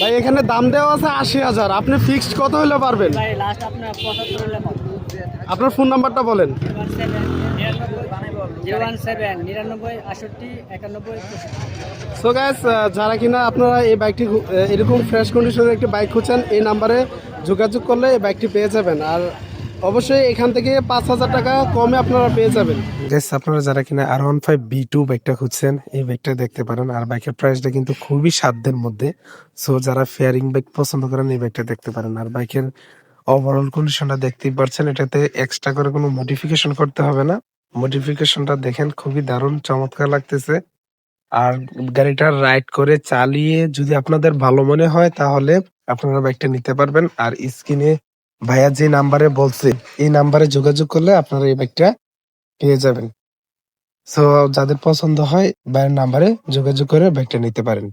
ভাই এখানে দাম দেওয়া আছে আশি হাজার। আপনি ফিক্সড কত হলে পারবেন? আপনার ফোন নাম্বারটা বলেন। সো গ্যাস যারা কিনা আপনারা এই বাইকটি এরকম ফ্রেশ কন্ডিশনের একটি বাইক খুঁজছেন এই নাম্বারে যোগাযোগ করলে এই বাইকটি পেয়ে যাবেন। আর অবশ্যই এখান থেকে পাঁচ হাজার টাকা কমে আপনারা পেয়ে যাবেন। গ্যাস আপনারা যারা কিনা R one five V two বাইকটা খুঁজছেন, এই বাইকটা দেখতে পারেন। আর বাইকের প্রাইসটা কিন্তু খুবই সাধ্যের মধ্যে। সো যারা ফেয়ারিং বাইক পছন্দ করেন, এই বাইকটা দেখতে পারেন। আর বাইকের ওভারঅল কন্ডিশনটা দেখতেই পারছেন, এটাতে এক্সট্রা করে কোনো মডিফিকেশন করতে হবে না। মডিফিকেশনটা দেখেন, খুবই দারুণ, চমৎকার লাগতেছে। আর গাড়িটা রাইড করে চালিয়ে যদি আপনাদের ভালো মনে হয়, তাহলে আপনারা বাইকটা নিতে পারবেন। আর স্ক্রিনে ভাইয়া যে নাম্বারে বলছে, এই নাম্বারে যোগাযোগ করলে আপনারা এই বাইকটা পেয়ে যাবেন। সো যাদের পছন্দ হয়, ভাইয়ের নাম্বারে যোগাযোগ করে বাইকটা নিতে পারেন।